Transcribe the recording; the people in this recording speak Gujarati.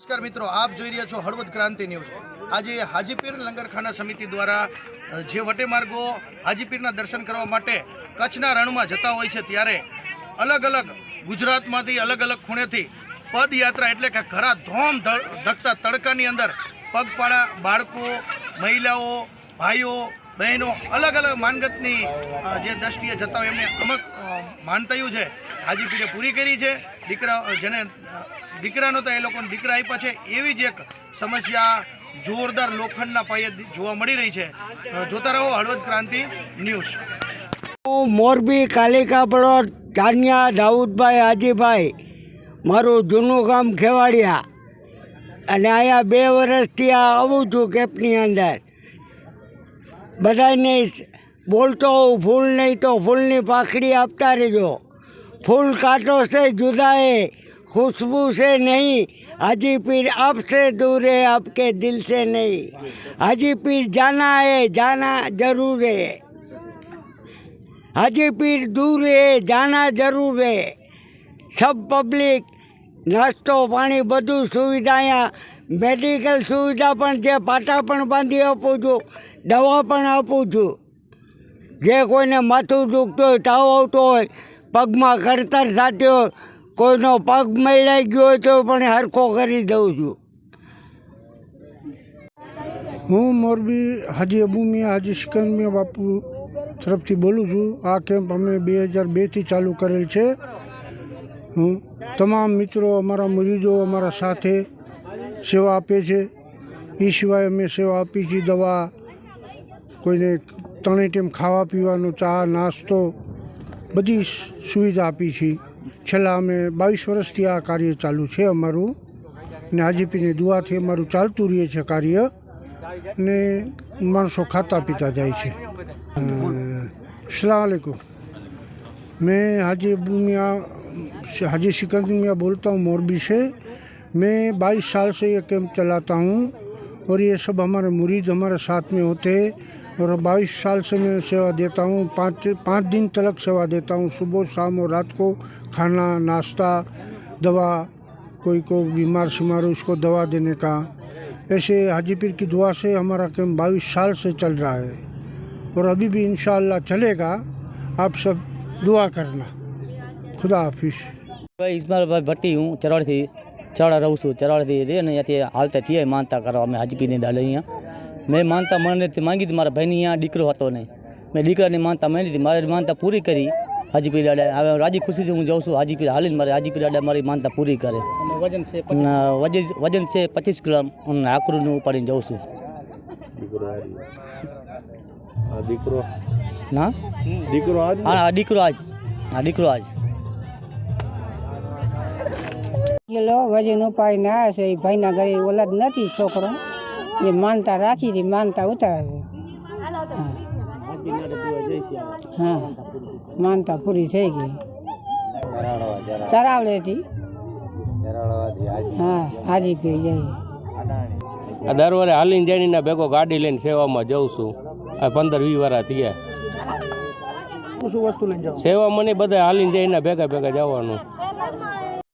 નમસ્કાર મિત્રો, આપ જોઈ રહ્યા છો હળવદ ક્રાંતિ ન્યૂઝ. આજે હાજીપીર લંગરખાના સમિતિ દ્વારા જે વટેમાર્ગો હાજીપીરના દર્શન કરવા માટે કચ્છના રણમાં જતા હોય છે, ત્યારે અલગ અલગ ગુજરાતમાંથી અલગ અલગ ખૂણેથી પદયાત્રા એટલે કે ઘરા ધોમ ધકતા તડકાની અંદર પગપાળા બાળકો, મહિલાઓ, ભાઈઓ બહેનો અલગ અલગ માનગતની જે દ્રષ્ટિએ જતા હોય એમને અમુક માનતયું છે. હાજીપીરે પૂરી કરી છે. દીકરા જેને દીકરાનો તો એ લોકોને દીકરા આપ્યા છે. એવી જ એક સમસ્યા જોરદાર લોખંડના પાયે જોવા મળી રહી છે. જોતા રહો હળવદ ક્રાંતિ ન્યૂઝ. હું મોરબી કાલિકા પડોદ ધાનિયા દાઉદભાઈ હાજીભાઈ મારું જૂનું ગામ ખેવાડિયા. અને અહીંયા બે વર્ષથી આ આવું છું કેપની અંદર. બધાને બોલતો હોઉં, ફૂલ નહીં તો ફૂલની પાખડી આપતા રહેજો. ફૂલ કાંટો છે, જુદાએ. ખુશ્બુ છે નહીં. હાજી પીર આપશે હે આપકે દિલ સે નહીં. હાજી પીર જાના હે જાના જરૂર. હે હાજી પીર દૂર હે જાના જરૂર. હે સબ પબ્લિક, નાસ્તો પાણી બધું સુવિધા અહીંયા મેડિકલ સુવિધા પણ છે, પાટા પણ બાંધી આપું છું, દવા પણ આપું છું. જે કોઈને માથું દુખતું હોય, તાવ આવતો હોય, પગમાં કડતર થતી હોય, કોઈનો પગ મેળાઈ ગયો હોય તો પણ હરખો કરી દઉં છું. હું મોરબી હાજી અબુમિયા હાજી સિકંદમિયા બાપુ તરફથી બોલું છું. આ કેમ્પ અમે બે હજાર બેથી ચાલુ કરેલ છે. હું તમામ મિત્રો, અમારા મરીજો અમારા સાથે સેવા આપે છે. એ સિવાય અમે સેવા આપીએ છીએ દવા, કોઈને ત્રણેય ટાઈમ ખાવા પીવાનું ચા, નાસ્તો, બધી સુવિધા આપી છીએ છેલ્લા અમે બાવીસ વર્ષથી આ કાર્ય ચાલુ છે અમારું. ને હાજીપીની દુઆથી અમારું ચાલતું રહે છે કાર્ય. ને માણસો ખાતા પીતા જાય છે. સલામ આલેકુમ. મેં હાજી મિયા હાજી સિકંદર મિયા બોલતા હું મોરબી છે. मैं 22 साल से ये कैंप चलाता हूँ और ये सब हमारे मुरीद हमारे साथ में होते और 22 साल से मैं सेवा देता हूँ, पाँच पाँच दिन तलक सेवा देता हूँ, सुबह, शाम और रात को खाना, नाश्ता, दवा, कोई को बीमार शिमार उसको दवा देने का। ऐसे हाजीपीर की दुआ से हमारा कैम्प बाईस साल से चल रहा है और अभी भी इन चलेगा। आप सब दुआ करना। खुदा हाफिज़। मैं इस्माइल भाई भट्टी हूँ, चरौड़ से ચરવાડા રહું છું ચરવાડથી રે ને ત્યાંથી હાલતા થઈએ માનતા કરવા અમે હાજીપીની દાડે અહીંયા મેં માનતા મને માંગી હતી મારા ભાઈની અહીંયા દીકરો હતો નહીં. મેં દીકરાની માનતા માંગી હતી મારી માનતા પૂરી કરી. હાજીપીર દાડા હવે રાજી ખુશીથી હું જાઉં છું હાજીપીર હાલીને મારે હાજીપીર દાડા મારી માનતા પૂરી કરે. વજન છે વજન વજન છે પચીસ ગ્રામ અને આકરુનું ઉપાડીને જાઉં છું. દીકરો ના? દીકરો આજ હા આ દીકરો આજ. હા દીકરો આજ. કિલો વજન ઉપાય ના છે એ ભાઈના ઘરે ઓલાદ નથી છોકરો. એ માનતા રાખી હતી માનતા ઉતારે. હા માનતા પૂરી થઈ ગઈ. તરાવડેથી હા હાજી પી જઈ આ દર વારે હાલીને જાણીને ભેગો ગાડી લઈને સેવામાં જઉં છું. આ પંદર વીસ વાર થયા. શું વસ્તુ સેવા મને બધા હાલીને જઈને ભેગા ભેગા જવાનું.